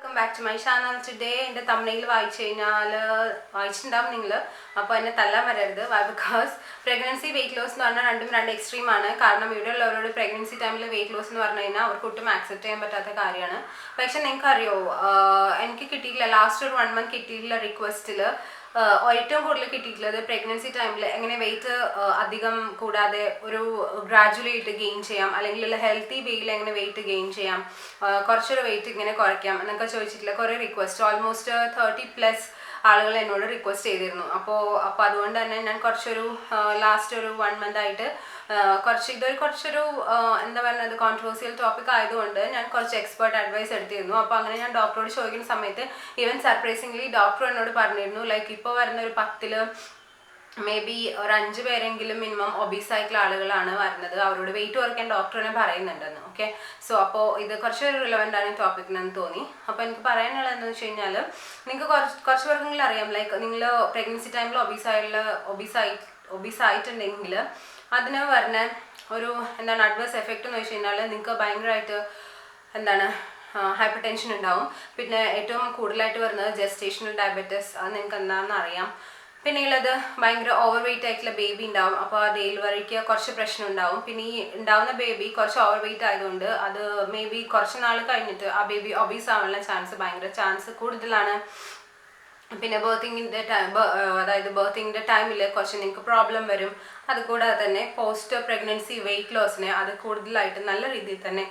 Welcome back to my channel today എന്റെ തമിഴിൽ വായിച്ചു കഴിഞ്ഞാൽ വായിച്ചിട്ടുണ്ടാവും നിങ്ങൾ അപ്പോൾ എന്നെ തല്ലാൻ വരരുത്. Why because pregnancy weight loss എന്ന് പറഞ്ഞാൽ രണ്ടും രണ്ട് എക്സ്ട്രീം ആണ്. കാരണം ഇവിടെ ഉള്ളവരോട് പ്രഗ്നൻസി ടൈമിൽ വെയിറ്റ് ലോസ് എന്ന് പറഞ്ഞു കഴിഞ്ഞാൽ അവർക്ക് ഒട്ടും ആക്സെപ്റ്റ് ചെയ്യാൻ പറ്റാത്ത കാര്യമാണ്. പക്ഷെ നിങ്ങൾക്കറിയോ എനിക്ക് കിട്ടിയിട്ടില്ല. ലാസ്റ്റ് ഒരു വൺ മന്ത് കിട്ടിയിട്ടുള്ള റിക്വസ്റ്റിൽ ഏറ്റവും കൂടുതൽ കിട്ടിയിട്ടുള്ളത് പ്രഗ്നൻസി ടൈമിൽ എങ്ങനെ വെയിറ്റ് അധികം കൂടാതെ ഒരു ഗ്രാജുവലി ആയിട്ട് ഗെയിൻ ചെയ്യാം അല്ലെങ്കിൽ ഹെൽത്തി വേയിൽ എങ്ങനെ വെയിറ്റ് ഗെയിൻ ചെയ്യാം കുറച്ചൊരു വെയിറ്റ് ഇങ്ങനെ കുറയ്ക്കാം എന്നൊക്കെ ചോദിച്ചിട്ടുള്ള കുറേ റിക്വസ്റ്റ് ഓൾമോസ്റ്റ് തേർട്ടി പ്ലസ് ആളുകൾ എന്നോട് റിക്വസ്റ്റ് ചെയ്തിരുന്നു. അപ്പോൾ അപ്പോൾ അതുകൊണ്ട് തന്നെ ഞാൻ കുറച്ചൊരു ലാസ്റ്റ് ഒരു വൺ മന്ത് ആയിട്ട് കുറച്ച് ഇതൊരു കുറച്ചൊരു എന്താ പറയുന്നത് കോൺട്രവേഴ്സിയൽ ടോപ്പിക് ആയതുകൊണ്ട് ഞാൻ കുറച്ച് എക്സ്പേർട്ട് അഡ്വൈസ് എടുത്തിരുന്നു. അപ്പോൾ അങ്ങനെ ഞാൻ ഡോക്ടറോട് ചോദിക്കുന്ന സമയത്ത് ഈവൻ സർപ്രൈസിംഗ്ലി ഡോക്ടർ എന്നോട് പറഞ്ഞിരുന്നു ലൈക്ക് ഇപ്പോൾ വരുന്ന ഒരു പത്തിൽ മേ ബി ഒരു അഞ്ച് പേരെങ്കിലും മിനിമം ഒബീസ് ആയിട്ടുള്ള ആളുകളാണ് വരുന്നത്. അവരോട് വെയിറ്റ് കുറയ്ക്കാൻ ഡോക്ടറിനെ പറയുന്നുണ്ടെന്ന്. ഓക്കെ സോ അപ്പോൾ ഇത് കുറച്ച് റിലവന്റ് ആണ് ടോപ്പിക്കിനെന്ന് തോന്നി. അപ്പോൾ എനിക്ക് പറയാനുള്ളത് എന്താണെന്ന് വെച്ച് കഴിഞ്ഞാൽ നിങ്ങൾക്ക് കുറച്ച് കുറച്ച് പേർക്കെങ്കിലും അറിയാം. ലൈക്ക് നിങ്ങൾ പ്രഗ്നൻസി ടൈമിൽ ഒബീസ് ആയിട്ടുള്ള ഒബീസ് ആയി ഒബീസ് ആയിട്ടുണ്ടെങ്കിൽ അതിന് വരുന്ന ഒരു എന്താണ് അഡ്വേഴ്സ് എഫക്റ്റ് എന്ന് വെച്ച് കഴിഞ്ഞാൽ നിങ്ങൾക്ക് ഭയങ്കരമായിട്ട് എന്താണ് ഹൈപ്പർ ടെൻഷൻ ഉണ്ടാവും. പിന്നെ ഏറ്റവും കൂടുതലായിട്ട് വരുന്നത് ജസ്റ്റേഷണൽ ഡയബറ്റീസ് അത് നിങ്ങൾക്ക് എന്താണെന്ന് അറിയാം. പിന്നെ ഉള്ളത് ഭയങ്കര ഓവർ വെയിറ്റ് ആയിട്ടുള്ള ബേബി ഉണ്ടാവും. അപ്പോൾ ആ ഡെലിവറിക്ക് കുറച്ച് പ്രശ്നം ഉണ്ടാവും. പിന്നെ ഈ ഉണ്ടാവുന്ന ബേബി കുറച്ച് ഓവർ വെയിറ്റ് ആയതുകൊണ്ട് അത് മേ ബി കുറച്ച് നാൾ കഴിഞ്ഞിട്ട് ആ ബേബി ഒബീസ് ആവാനുള്ള ചാൻസ് ഭയങ്കര ചാൻസ് കൂടുതലാണ്. പിന്നെ ബേർത്തിങ്ങിന്റെ ടൈം അതായത് ബേർത്തിങ്ങിന്റെ ടൈമിൽ കുറച്ച് നിങ്ങൾക്ക് പ്രോബ്ലം വരും. അതുകൂടാതെ തന്നെ പോസ്റ്റ് പ്രഗ്നൻസി വെയിറ്റ് ലോസിനെ അത് കൂടുതലായിട്ട് നല്ല രീതിയിൽ തന്നെ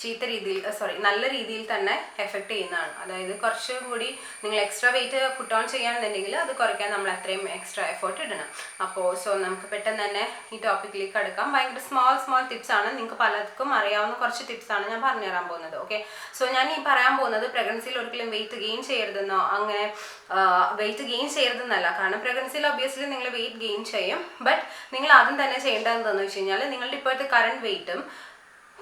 ചീത്ത രീതിയിൽ സോറി നല്ല രീതിയിൽ തന്നെ എഫക്റ്റ് ചെയ്യുന്നതാണ്. അതായത് കുറച്ചും കൂടി നിങ്ങൾ എക്സ്ട്രാ വെയിറ്റ് പുട്ട് ഓൺ ചെയ്യാന്നുണ്ടെങ്കിൽ അത് കുറയ്ക്കാൻ നമ്മൾ അത്രയും എക്സ്ട്രാ എഫേർട്ട് ഇടണം. അപ്പോൾ സോ നമുക്ക് പെട്ടെന്ന് തന്നെ ഈ ടോപ്പിക്കിലേക്ക് അടുക്കാം ഭയങ്കര സ്മോൾ സ്മോൾ ടിപ്സ് ആണ്. നിങ്ങൾക്ക് പലർക്കും അറിയാവുന്ന കുറച്ച് ടിപ്സ് ആണ് ഞാൻ പറഞ്ഞു തരാൻ പോകുന്നത് ഓക്കെ സോ ഞാൻ ഈ പറയാൻ പോകുന്നത് പ്രഗ്നൻസിയിൽ ഒരിക്കലും വെയിറ്റ് ഗെയിൻ ചെയ്യരുതെന്നോ അങ്ങനെ വെയിറ്റ് ഗെയിൻ ചെയ്യരുതെന്നല്ല. കാരണം പ്രഗ്നൻസിയിൽ ഒബിയസ്ലി നിങ്ങൾ വെയിറ്റ് ഗെയിൻ ചെയ്യും. ബട്ട് നിങ്ങൾ ആദ്യം തന്നെ ചെയ്യേണ്ടതെന്ന് വെച്ച് കഴിഞ്ഞാൽ നിങ്ങളുടെ ഇപ്പോഴത്തെ കറണ്ട് വെയിറ്റും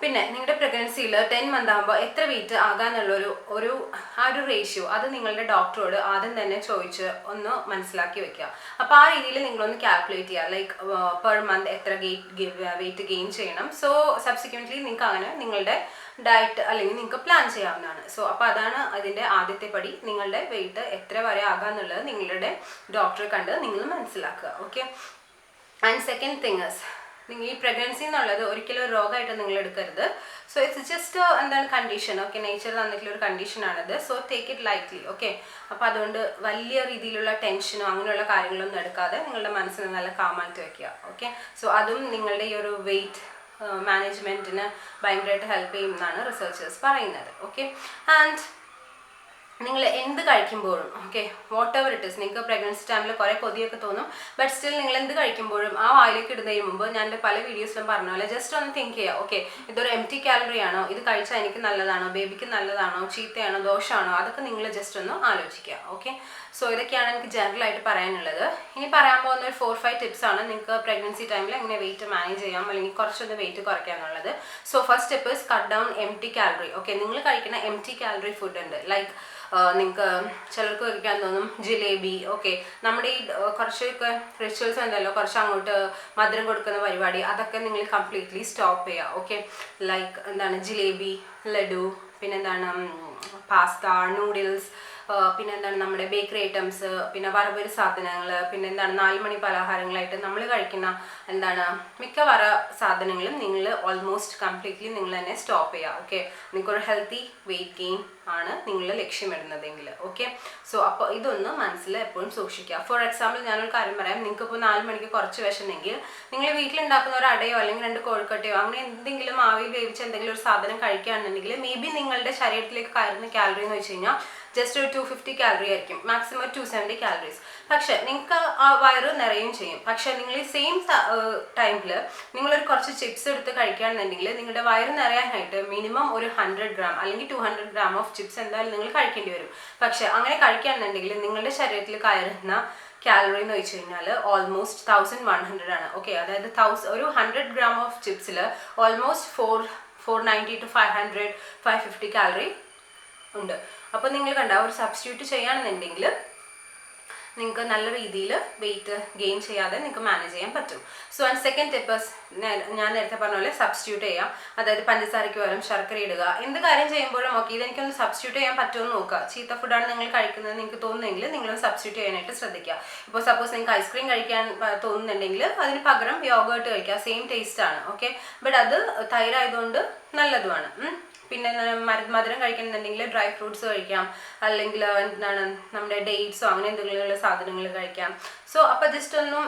പിന്നെ നിങ്ങളുടെ പ്രഗ്നൻസിയിൽ ടെൻ മന്ത് ആകുമ്പോൾ എത്ര വെയിറ്റ് ആകാനുള്ള ഒരു ഒരു ആ ഒരു റേഷ്യോ അത് നിങ്ങളുടെ ഡോക്ടറോട് ആദ്യം തന്നെ ചോദിച്ച് ഒന്ന് മനസ്സിലാക്കി വെക്കുക അപ്പോൾ ആ രീതിയിൽ നിങ്ങളൊന്ന് കാൽക്കുലേറ്റ് ചെയ്യുക ലൈക്ക് പെർ മന്ത് എത്ര വെയിറ്റ് ഗെയിൻ ചെയ്യണം. സോ സബ്സിക്വന്റ്ലി നിങ്ങൾക്ക് അങ്ങനെ നിങ്ങളുടെ ഡയറ്റ് അല്ലെങ്കിൽ നിങ്ങൾക്ക് പ്ലാൻ ചെയ്യാവുന്നതാണ്. സോ അപ്പോൾ അതാണ് അതിന്റെ ആദ്യത്തെ പടി. നിങ്ങളുടെ വെയിറ്റ് എത്ര വരെ ആകാന്നുള്ളത് നിങ്ങളുടെ ഡോക്ടറെ കണ്ട് നിങ്ങൾ മനസ്സിലാക്കുക. ഓക്കെ ആൻഡ് സെക്കൻഡ് തിങ്സ് നിങ്ങൾ ഈ പ്രഗ്നൻസി എന്നുള്ളത് ഒരിക്കലും ഒരു രോഗമായിട്ട് നിങ്ങൾ എടുക്കരുത്. സോ ഇറ്റ്സ് ജസ്റ്റ് എന്താണ് കണ്ടീഷൻ ഓക്കെ നേച്ചർ തന്നിട്ടുള്ള ഒരു കണ്ടീഷനാണത് so take it lightly okay അപ്പോൾ അതുകൊണ്ട് വലിയ രീതിയിലുള്ള ടെൻഷനോ അങ്ങനെയുള്ള കാര്യങ്ങളൊന്നും എടുക്കാതെ നിങ്ങളുടെ മനസ്സിനെ നല്ല കാമായിട്ട് വയ്ക്കുക ഓക്കെ സോ അതും നിങ്ങളുടെ ഈ ഒരു വെയിറ്റ് മാനേജ്മെന്റിന് ഭയങ്കരമായിട്ട് ഹെൽപ്പ് ചെയ്യുമെന്നാണ് റിസർച്ചേഴ്സ് പറയുന്നത്. ഓക്കെ ആൻഡ് നിങ്ങൾ എന്ത് കഴിക്കുമ്പോഴും okay whatever it is നിങ്ങൾക്ക് പ്രഗ്നൻസി ടൈമിൽ കുറേ കൊതിയൊക്കെ തോന്നും ബട്ട് സ്റ്റിൽ നിങ്ങൾ എന്ത് കഴിക്കുമ്പോഴും ആ വായിലേക്ക് ഇടുന്നതിന് മുമ്പ് ഞാൻ എന്റെ പല വീഡിയോസിലും പറഞ്ഞ പോലെ ജസ്റ്റ് ഒന്ന് തിങ്ക് ചെയ്യുക ഓക്കെ ഇതൊരു എം ടി കാലറി ആണോ ഇത് കഴിച്ചാൽ എനിക്ക് നല്ലതാണോ ബേബിക്ക് നല്ലതാണോ ചീത്തയാണോ ദോഷമാണോ അതൊക്കെ നിങ്ങൾ ജസ്റ്റ് ഒന്ന് ആലോചിക്കുക ഓക്കെ സോ ഇതൊക്കെയാണ് എനിക്ക് ജനറൽ ആയിട്ട് പറയാനുള്ളത്. ഇനി പറയാൻ പോകുന്ന ഒരു ഫോർ ഫൈവ് ടിപ്സ് ആണ് നിങ്ങൾക്ക് പ്രഗ്നൻസി ടൈമിൽ എങ്ങനെ വെയിറ്റ് മാനേജ് ചെയ്യാം അല്ലെങ്കിൽ കുറച്ചൊന്ന് വെയിറ്റ് കുറയ്ക്കുക എന്നുള്ളത്. So first step is cut down empty calorie okay നിങ്ങൾ കഴിക്കുന്ന എം ടി കാലറി ഫുഡ് ഉണ്ട് ലൈക്ക് നിങ്ങൾക്ക് ചിലർക്ക് കഴിക്കാൻ തോന്നും ജിലേബി ഓക്കെ. നമ്മുടെ ഈ കുറച്ചൊക്കെ റിച്വൽസ് ഉണ്ടല്ലോ കുറച്ച് അങ്ങോട്ട് മധുരം കൊടുക്കുന്ന പരിപാടി അതൊക്കെ നിങ്ങൾ കംപ്ലീറ്റ്ലി സ്റ്റോപ്പ് ചെയ്യുക ഓക്കെ. ലൈക്ക് എന്താണ് ജിലേബി ലഡു പിന്നെന്താണ് പാസ്ത നൂഡിൽസ് പിന്നെ എന്താണ് നമ്മുടെ ബേക്കറി ഐറ്റംസ് പിന്നെ വറവൊരു സാധനങ്ങൾ പിന്നെ എന്താണ് നാല് മണി പലഹാരങ്ങളായിട്ട് നമ്മൾ കഴിക്കുന്ന എന്താണ് മിക്ക വറ സാധനങ്ങളും നിങ്ങൾ ഓൾമോസ്റ്റ് കംപ്ലീറ്റ്ലി നിങ്ങൾ തന്നെ സ്റ്റോപ്പ് ചെയ്യുക ഓക്കെ നിങ്ങൾക്കൊരു ഹെൽത്തി വെയിറ്റ് ഗെയിൻ ആണ് നിങ്ങൾ ലക്ഷ്യമിടുന്നതെങ്കിൽ ഓക്കെ സോ അപ്പോൾ ഇതൊന്ന് മനസ്സിൽ എപ്പോഴും സൂക്ഷിക്കുക. ഫോർ എക്സാമ്പിൾ ഞാനൊരു കാര്യം പറയാം. നിങ്ങൾക്ക് ഇപ്പോൾ നാല് മണിക്ക് കുറച്ച് വിശന്നെങ്കിൽ നിങ്ങൾ വീട്ടിലുണ്ടാക്കുന്ന ഒരു അടയോ അല്ലെങ്കിൽ രണ്ട് കോഴിക്കട്ടയോ അങ്ങനെ എന്തെങ്കിലും ആവിയിൽ വേവിച്ച എന്തെങ്കിലും ഒരു സാധനം കഴിക്കുകയാണെന്നുണ്ടെങ്കിൽ മേ ബി നിങ്ങളുടെ ശരീരത്തിലേക്ക് കയറുന്ന കാലറി എന്ന് വെച്ച് കഴിഞ്ഞാൽ ജസ്റ്റ് ഒരു ടു ഫിഫ്റ്റി കാലറി ആയിരിക്കും. മാക്സിമം ടു സെവന്റി കാലറീസ് പക്ഷേ നിങ്ങൾക്ക് ആ വയറ് നിറയും ചെയ്യും. പക്ഷേ നിങ്ങൾ ഈ സെയിം ടൈമിൽ നിങ്ങളൊരു കുറച്ച് ചിപ്സ് എടുത്ത് കഴിക്കുകയാണെന്നുണ്ടെങ്കിൽ നിങ്ങളുടെ വയറ് നിറയാനായിട്ട് മിനിമം ഒരു ഹൺഡ്രഡ് ഗ്രാം അല്ലെങ്കിൽ two hundred gram of chips എന്തായാലും നിങ്ങൾ കഴിക്കേണ്ടി വരും. പക്ഷേ അങ്ങനെ കഴിക്കുകയാണെന്നുണ്ടെങ്കിൽ നിങ്ങളുടെ ശരീരത്തിൽ കയറുന്ന കാലറി എന്ന് വെച്ച് കഴിഞ്ഞാൽ ഓൾമോസ്റ്റ് തൗസൻഡ് വൺ ഹൺഡ്രഡ് ആണ്. ഓക്കെ അതായത് തൗസ ഒരു hundred gram of ചിപ്സിൽ almost four four ninety two five hundred five fifty calorie ഉണ്ട്. അപ്പോൾ നിങ്ങൾ കണ്ട ഒരു സബ്സ്റ്റിറ്റ്യൂട്ട് ചെയ്യുകയാണെന്നുണ്ടെങ്കിൽ നിങ്ങൾക്ക് നല്ല രീതിയിൽ വെയിറ്റ് ഗെയിൻ ചെയ്യാതെ നിങ്ങൾക്ക് മാനേജ് ചെയ്യാൻ പറ്റും. സോ ആൻഡ് സെക്കൻഡ് ടിപ്പ് ഞാൻ നേരത്തെ പറഞ്ഞ പോലെ സബ്സ്റ്റിറ്റ്യൂട്ട് ചെയ്യാം. അതായത് പഞ്ചസാരയ്ക്ക് പകരം ശർക്കര ഇടുക. എന്ത് കാര്യം ചെയ്യുമ്പോഴും ഓക്കെ ഇതെനിക്കൊന്ന് സബ്സ്റ്റിറ്റ്യൂട്ട് ചെയ്യാൻ പറ്റുമോ എന്ന് നോക്കുക. ചീത്ത ഫുഡാണ് നിങ്ങൾ കഴിക്കുന്നത് നിങ്ങൾക്ക് തോന്നുന്നെങ്കിൽ നിങ്ങൾ സബ്സ്റ്റിറ്റ്യൂട്ട് ചെയ്യാനായിട്ട് ശ്രദ്ധിക്കുക. ഇപ്പോൾ സപ്പോസ് നിങ്ങൾക്ക് ഐസ്ക്രീം കഴിക്കാൻ തോന്നുന്നുണ്ടെങ്കിൽ അതിന് പകരം യോഗേർട്ട് കഴിക്കുക. സെയിം ടേസ്റ്റ് ആണ് ഓക്കെ ബട്ട് അത് തൈരായതുകൊണ്ട് നല്ലതുമാണ്. പിന്നെ മധുരം കഴിക്കണമെന്നുണ്ടെങ്കിൽ ഡ്രൈ ഫ്രൂട്ട്സ് കഴിക്കാം. അല്ലെങ്കിൽ എന്താണ് നമ്മുടെ ഡേറ്റ്സോ അങ്ങനെ എന്തെങ്കിലും സാധനങ്ങൾ കഴിക്കാം. സോ അപ്പോൾ ജസ്റ്റ് ഒന്നും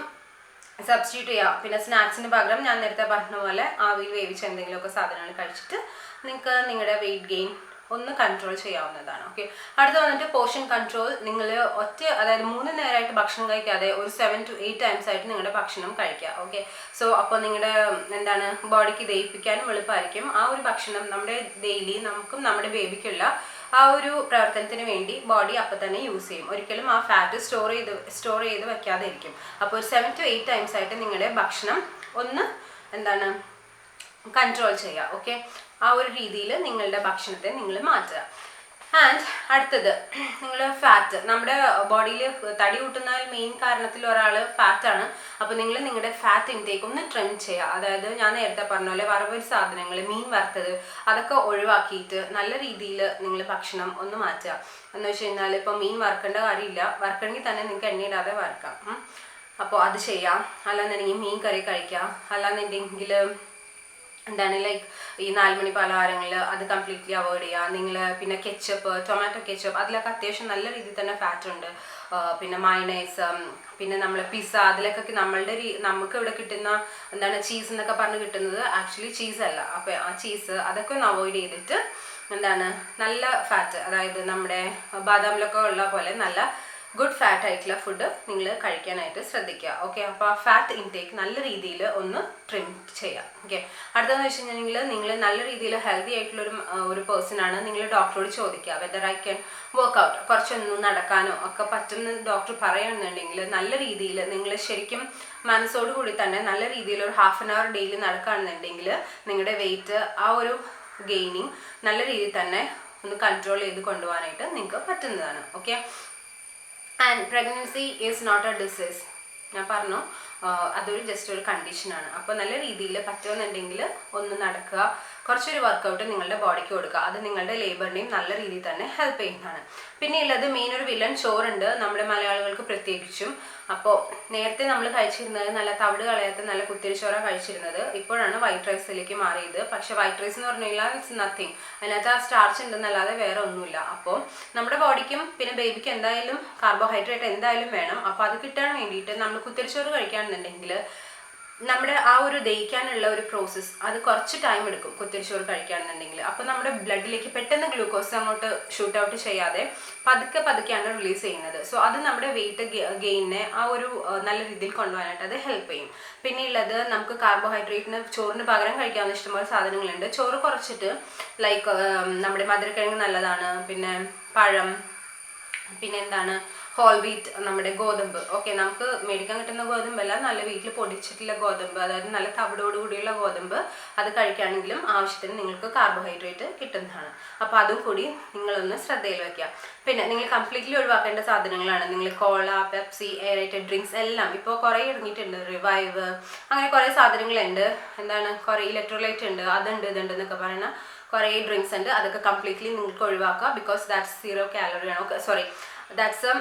സബ്സ്റ്റിറ്റ്യൂട്ട് ചെയ്യാം. പിന്നെ സ്നാക്സിന് പകരം ഞാൻ നേരത്തെ പറഞ്ഞ പോലെ ആവിയിൽ വേവിച്ച എന്തെങ്കിലുമൊക്കെ സാധനങ്ങൾ കഴിച്ചിട്ട് നിങ്ങൾക്ക് നിങ്ങളുടെ വെയിറ്റ് ഗെയിൻ ഒന്ന് കൺട്രോൾ ചെയ്യാവുന്നതാണ് ഓക്കെ അടുത്ത വന്നിട്ട് പോർഷൻ കൺട്രോൾ നിങ്ങൾ ഒറ്റ അതായത് മൂന്ന് നേരമായിട്ട് ഭക്ഷണം കഴിക്കാതെ ഒരു സെവൻ ടു എയ്റ്റ് ടൈംസ് ആയിട്ട് നിങ്ങളുടെ ഭക്ഷണം കഴിക്കുക ഓക്കെ സോ അപ്പോൾ നിങ്ങളുടെ എന്താണ് ബോഡിക്ക് ദഹിപ്പിക്കാനും എളുപ്പമായിരിക്കും. ആ ഒരു ഭക്ഷണം നമ്മുടെ ഡെയിലി നമുക്കും നമ്മുടെ ബേബിക്കുള്ള ആ ഒരു പ്രവർത്തനത്തിന് വേണ്ടി ബോഡി അപ്പം തന്നെ യൂസ് ചെയ്യും. ഒരിക്കലും ആ ഫാറ്റ് സ്റ്റോർ ചെയ്ത് സ്റ്റോർ ചെയ്ത് വെക്കാതെ ഇരിക്കും. അപ്പോൾ ഒരു സെവൻ ടു എയ്റ്റ് ടൈംസ് ആയിട്ട് നിങ്ങളുടെ ഭക്ഷണം ഒന്ന് എന്താണ് കൺട്രോൾ ചെയ്യുക ഓക്കെ ആ ഒരു രീതിയിൽ നിങ്ങളുടെ ഭക്ഷണത്തെ നിങ്ങൾ മാറ്റുക. ആൻഡ് അടുത്തത് നിങ്ങൾ ഫാറ്റ് നമ്മുടെ ബോഡിയിൽ തടി കൂട്ടുന്ന മെയിൻ കാരണത്തിൽ ഒരാൾ ഫാറ്റാണ് അപ്പോൾ നിങ്ങൾ നിങ്ങളുടെ ഫാറ്റ് ഇൻടേക്ക് ഒന്ന് ട്രിം ചെയ്യുക. അതായത് ഞാൻ നേരത്തെ പറഞ്ഞ പോലെ വറവൊരു സാധനങ്ങൾ മീൻ വറുത്തത് അതൊക്കെ ഒഴിവാക്കിയിട്ട് നല്ല രീതിയിൽ നിങ്ങൾ ഭക്ഷണം ഒന്ന് മാറ്റുക. എന്ന് വെച്ച് കഴിഞ്ഞാൽ ഇപ്പോൾ മീൻ വറുക്കേണ്ട കാര്യമില്ല. വറുക്കണമെങ്കിൽ തന്നെ നിങ്ങൾക്ക് എണ്ണയിടാതെ വറുക്കാം. അപ്പോൾ അത് ചെയ്യാം. അല്ലാന്നുണ്ടെങ്കിൽ മീൻ കറി കഴിക്കാം. അല്ലാന്നുണ്ടെങ്കിൽ എന്താണ് ലൈക്ക് ഈ നാലുമണി പലഹാരങ്ങൾ അത് കംപ്ലീറ്റ്ലി അവോയ്ഡ് ചെയ്യുക. നിങ്ങൾ പിന്നെ കെച്ചപ്പ് ടൊമാറ്റോ കെച്ചപ്പ് അതിലൊക്കെ അത്യാവശ്യം നല്ല രീതിയിൽ തന്നെ ഫാറ്റ് ഉണ്ട്. പിന്നെ മൈനൈസ് പിന്നെ നമ്മൾ പിസ്സ അതിലൊക്കെ നമ്മളുടെ നമുക്ക് ഇവിടെ കിട്ടുന്ന എന്താണ് ചീസ് എന്നൊക്കെ പറഞ്ഞ് കിട്ടുന്നത് ആക്ച്വലി ചീസ് അല്ല. അപ്പോൾ ആ ചീസ് അതൊക്കെ ഒന്ന് അവോയ്ഡ് ചെയ്തിട്ട് എന്താണ് നല്ല ഫാറ്റ് അതായത് നമ്മുടെ ബാദാമിലൊക്കെ ഉള്ള പോലെ നല്ല ഗുഡ് ഫാറ്റ് ആയിട്ടുള്ള ഫുഡ് നിങ്ങൾ കഴിക്കാനായിട്ട് ശ്രദ്ധിക്കുക. ഓക്കെ അപ്പോൾ ആ ഫാറ്റ് ഇൻടേക്ക് നല്ല രീതിയിൽ ഒന്ന് ട്രിം ചെയ്യാം ഓക്കെ അടുത്തതെന്ന് വെച്ച് കഴിഞ്ഞിട്ടുണ്ടെങ്കിൽ നിങ്ങൾ നല്ല രീതിയിൽ ഹെൽത്തി ആയിട്ടുള്ള ഒരു ഒരു പേഴ്സൺ ആണ്. നിങ്ങൾ ഡോക്ടറോട് ചോദിക്കുക വെദർ ഐ ക്യാൻ വർക്കൗട്ട് കുറച്ചൊന്ന് നടക്കാനോ ഒക്കെ പറ്റുന്ന ഡോക്ടർ പറയുന്നുണ്ടെങ്കിൽ നല്ല രീതിയിൽ നിങ്ങൾ ശരിക്കും മനസ്സോടു കൂടി തന്നെ നല്ല രീതിയിൽ ഒരു ഹാഫ് ആൻ അവർ ഡെയിലി നടക്കുകയാണെന്നുണ്ടെങ്കിൽ നിങ്ങളുടെ വെയിറ്റ് ആ ഒരു ഗെയിനിങ് നല്ല രീതിയിൽ തന്നെ ഒന്ന് കൺട്രോൾ ചെയ്ത് കൊണ്ടുപോകാനായിട്ട് നിങ്ങൾക്ക് പറ്റുന്നതാണ്. Okay and pregnancy is not a disease ഞാൻ പറഞ്ഞു. അതൊരു ജസ്റ്റ് ഒരു കണ്ടീഷനാണ് അപ്പോൾ നല്ല രീതിയിൽ പറ്റുമെന്നുണ്ടെങ്കിൽ ഒന്ന് നടക്കുക. കുറച്ചൊരു വർക്കൗട്ട് നിങ്ങളുടെ ബോഡിക്ക് കൊടുക്കുക. അത് നിങ്ങളുടെ ലേബറിനെയും നല്ല രീതിയിൽ തന്നെ ഹെൽപ്പ് ചെയ്യുന്നതാണ്. പിന്നെ ഉള്ളത് മെയിൻ ഒരു വില്ലൻ ചോറുണ്ട്. നമ്മുടെ മലയാളികൾക്ക് പ്രത്യേകിച്ചും. അപ്പോൾ നേരത്തെ നമ്മൾ കഴിച്ചിരുന്നത് നല്ല തവിട് കളയാത്ത നല്ല കുത്തിരി ചോറാണ് കഴിച്ചിരുന്നത്. ഇപ്പോഴാണ് വൈറ്റ് റൈസിലേക്ക് മാറിയത്. പക്ഷേ വൈറ്റ് റൈസ് എന്ന് പറഞ്ഞു കഴിഞ്ഞാൽ ഇറ്റ്സ് നത്തിങ് അതിനകത്ത് ആ സ്റ്റാർച്ച് ഉണ്ടെന്നല്ലാതെ വേറെ ഒന്നുമില്ല. അപ്പോൾ നമ്മുടെ ബോഡിക്കും പിന്നെ ബേബിക്ക് എന്തായാലും കാർബോഹൈഡ്രേറ്റ് എന്തായാലും വേണം. അപ്പോൾ അത് കിട്ടാൻ വേണ്ടിയിട്ട് നമ്മൾ കുത്തിരിച്ചോറ് കഴിക്കുകയാണെന്നുണ്ടെങ്കിൽ നമ്മുടെ ആ ഒരു ദഹിക്കാനുള്ള ഒരു പ്രോസസ്സ് അത് കുറച്ച് ടൈം എടുക്കും കുത്തിരിച്ചോറ് കഴിക്കുകയാണെന്നുണ്ടെങ്കിൽ അപ്പോൾ നമ്മുടെ ബ്ലഡിലേക്ക് പെട്ടെന്ന് ഗ്ലൂക്കോസ് അങ്ങോട്ട് ഷൂട്ട് ഔട്ട് ചെയ്യാതെ പതുക്കെ പതുക്കെയാണ് റിലീസ് ചെയ്യുന്നത്. സോ അത് നമ്മുടെ വെയിറ്റ് ഗെയിനെ ആ ഒരു നല്ല രീതിയിൽ കൊണ്ടുപോകാനായിട്ട് അത് ഹെൽപ്പ് ചെയ്യും. പിന്നെ ഉള്ളത് നമുക്ക് കാർബോഹൈഡ്രേറ്റിന് ചോറിന് പകരം കഴിക്കാവുന്ന ഇഷ്ടംപോലെ സാധനങ്ങളുണ്ട്. ചോറ് കുറച്ചിട്ട് ലൈക്ക് നമ്മുടെ മധുരക്കിഴങ്ങ് നല്ലതാണ്. പിന്നെ പഴം പിന്നെ എന്താണ് ഹോൾ വീറ്റ് നമ്മുടെ ഗോതമ്പ്. ഓക്കെ നമുക്ക് മേടിക്കാൻ കിട്ടുന്ന ഗോതമ്പല്ല നല്ല വീട്ടിൽ പൊടിച്ചിട്ടുള്ള ഗോതമ്പ് അതായത് നല്ല തവിടോടുകൂടിയുള്ള ഗോതമ്പ് അത് കഴിക്കുകയാണെങ്കിലും ആവശ്യത്തിന് നിങ്ങൾക്ക് കാർബോഹൈഡ്രേറ്റ് കിട്ടുന്നതാണ്. അപ്പോൾ അതും കൂടി നിങ്ങളൊന്ന് ശ്രദ്ധയിൽ വെക്കുക. പിന്നെ നിങ്ങൾ കംപ്ലീറ്റ്ലി ഒഴിവാക്കേണ്ട സാധനങ്ങളാണ്. നിങ്ങൾ കോള പെപ്സി എയറേറ്റഡ് ഡ്രിങ്ക്സ് എല്ലാം. ഇപ്പോൾ കുറേ ഇറങ്ങിയിട്ടുണ്ട്. റിവൈവ് അങ്ങനെ കുറേ സാധനങ്ങളുണ്ട്. എന്താണ്? കുറേ ഇലക്ട്രോലൈറ്റ് ഉണ്ട്. അതുണ്ട് ഇതുണ്ട് എന്നൊക്കെ പറയുന്ന കുറേ ഡ്രിങ്ക്സ് ഉണ്ട്. അതൊക്കെ കംപ്ലീറ്റ്ലി നിങ്ങൾക്ക് ഒഴിവാക്കുക. ബിക്കോസ് ദാറ്റ്സ് സീറോ കാലറി ആണ്. സോറി ദാറ്റ്സ്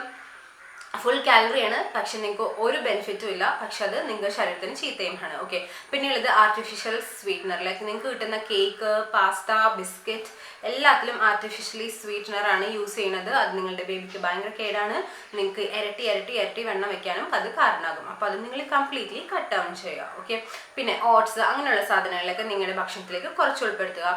ഫുൾ കാലറിയാണ് പക്ഷെ നിങ്ങൾക്ക് ഒരു ബെനിഫിറ്റും ഇല്ല പക്ഷെ അത് നിങ്ങളുടെ ശരീരത്തിന് ചീത്തയുമാണ് ഓക്കെ പിന്നെയുള്ളത് ആർട്ടിഫിഷ്യൽ സ്വീറ്റ്നർ ലൈക്ക് നിങ്ങൾക്ക് കിട്ടുന്ന കേക്ക് പാസ്ത ബിസ്ക്കറ്റ് എല്ലാത്തിലും ആർട്ടിഫിഷ്യലി സ്വീറ്റ്നർ ആണ് യൂസ് ചെയ്യുന്നത്. അത് നിങ്ങളുടെ ബേബിക്ക് ഭയങ്കര കേടാണ്. നിങ്ങൾക്ക് ഇരട്ടി ഇരട്ടി ഇരട്ടി വെണ്ണം വെക്കാനും അത് കാരണമാകും. അപ്പോൾ അത് നിങ്ങൾ കംപ്ലീറ്റ്ലി കട്ട് ഡൗൺ ചെയ്യുക ഓക്കെ പിന്നെ ഓട്സ് അങ്ങനെയുള്ള സാധനങ്ങളൊക്കെ നിങ്ങളുടെ ഭക്ഷണത്തിലേക്ക് കുറച്ച് ഉൾപ്പെടുത്തുക.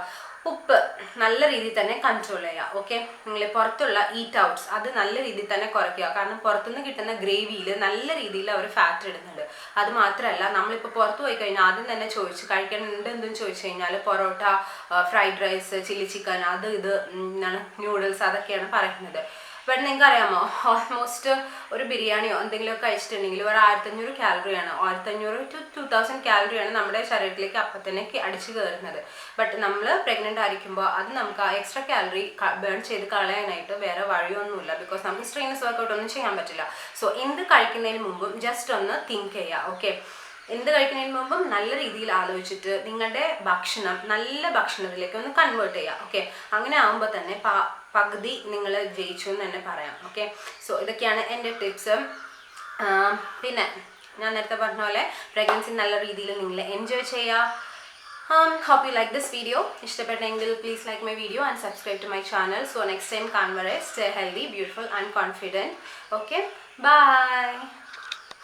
ഉപ്പ് നല്ല രീതിയിൽ തന്നെ കൺട്രോൾ ചെയ്യുക ഓക്കെ നിങ്ങൾ പുറത്തുള്ള ഈറ്റ് ഔട്ട്സ് അത് നല്ല രീതിയിൽ തന്നെ കുറയ്ക്കുക. കാരണം പുറത്തുനിന്ന് കിട്ടുന്ന ഗ്രേവിയിൽ നല്ല രീതിയിൽ അവർ ഫാറ്റ് ഇടുന്നുണ്ട്. അത് മാത്രമല്ല നമ്മളിപ്പോൾ പുറത്ത് പോയി കഴിഞ്ഞാൽ ആദ്യം തന്നെ ചോദിച്ച് കഴിക്കണുണ്ട് എന്തെന്ന് ചോദിച്ചു കഴിഞ്ഞാൽ parotta fried rice chilli chicken അത് ഇത് എന്താണ് ന്യൂഡിൽസ് അതൊക്കെയാണ് പറയുന്നത്. ബട്ട് നിങ്ങൾക്ക് അറിയാമോ ഓൾമോസ്റ്റ് ഒരു ബിരിയാണിയോ എന്തെങ്കിലുമൊക്കെ കഴിച്ചിട്ടുണ്ടെങ്കിൽ ഒരു ആയിരത്തഞ്ഞൂറ് കാലറിയാണ് ആയിരത്തഞ്ഞൂറ് ടു ടു തൗസൻഡ് കാലറിയാണ് നമ്മുടെ ശരീരത്തിലേക്ക് അപ്പം തന്നെ അടിച്ചു കയറുന്നത് ബട്ട് നമ്മൾ പ്രഗ്നന്റ് ആയിരിക്കുമ്പോൾ അത് നമുക്ക് ആ എക്സ്ട്രാ കാലറി ബേൺ ചെയ്ത് കളയാനായിട്ട് വേറെ വഴിയൊന്നുമില്ല. ബിക്കോസ് നമുക്ക് സ്ട്രെയിനസ് വർക്കൗട്ട് ഒന്നും ചെയ്യാൻ പറ്റില്ല. സോ എന്ത് കഴിക്കുന്നതിന് മുമ്പും ജസ്റ്റ് ഒന്ന് തിങ്ക് ചെയ്യുക ഓക്കെ എന്ത് കഴിക്കുന്നതിന് മുമ്പും നല്ല രീതിയിൽ ആലോചിച്ചിട്ട് നിങ്ങളുടെ ഭക്ഷണം നല്ല ഭക്ഷണത്തിലേക്ക് ഒന്ന് കൺവേർട്ട് ചെയ്യുക ഓക്കെ അങ്ങനെ ആകുമ്പോൾ തന്നെ പകുതി നിങ്ങൾ ജയിച്ചു എന്ന് തന്നെ പറയാം. ഓക്കെ സോ ഇതൊക്കെയാണ് എന്റെ ടിപ്സ് പിന്നെ ഞാൻ നേരത്തെ പറഞ്ഞ പോലെ പ്രഗ്നൻസി നല്ല രീതിയിൽ നിങ്ങൾ എൻജോയ് ചെയ്യുക hope you like this video ഇഷ്ടപ്പെട്ടെങ്കിൽ please like my video and subscribe to my channel so next time കാൺവറേ stay healthy beautiful and confident okay bye